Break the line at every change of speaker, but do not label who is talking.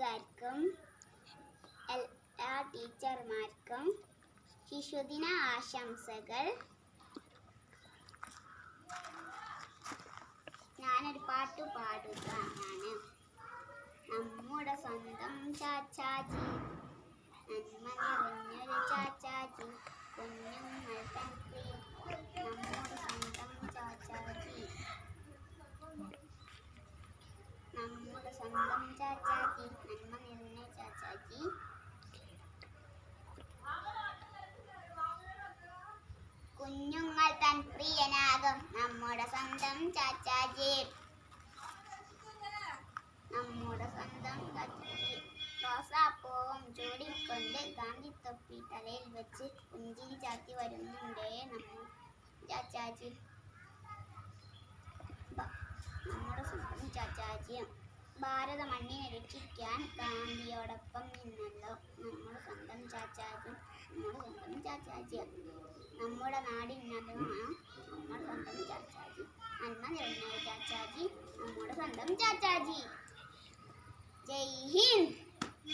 കൂട്ടുകാർക്കും എല്ലാ ടീച്ചർമാർക്കും ശിശുദിന ആശംസകൾ. ഞാനൊരു പാട്ട് പാടുകയാണ്. നമ്മുടെ സ്വന്തം ചാച്ചാജി നന്മ നിറഞ്ഞൊരു ചാച്ചാജി കുഞ്ഞുങ്ങൾ തൻ പ്രിയ നമ്മുടെ സ്വന്തം ചാച്ചാജി. നമ്മുടെ സ്വന്തം ചാച്ചാജി നന്മ നിറഞ്ഞ ചാച്ചാജി കുഞ്ഞുങ്ങൾ തൻ പ്രിയനാകും നമ്മുടെ സ്വന്തം ചാച്ചാജി. നമ്മുടെ സ്വന്തം ചാച്ചാജി. റോസാപ്പൂവും ചൂടിക്കൊണ്ട് ഗാന്ധിത്തൊപ്പി തലയിൽ വെച്ച് പുഞ്ചിരി ചാത്തി വരുന്നുണ്ടേ നമ്മ ചാച്ചാജി. നമ്മുടെ സ്വന്തം ചാച്ചാജിയും ഭാരത മണ്ണിനെ രക്ഷിക്കാൻ ഗാന്ധിയോടൊപ്പം നിന്നല്ലോ. നമ്മുടെ സ്വന്തം ചാച്ചാജി നമ്മുടെ സ്വന്തം ചാച്ചാജി. നമ്മുടെ നാടിനതുമാണ് നമ്മുടെ സ്വന്തം ചാച്ചാജി. നന്മ നിറഞ്ഞ ചാച്ചാജി നമ്മുടെ സ്വന്തം ചാച്ചാജി. ജയ് ഹിന്ദ്.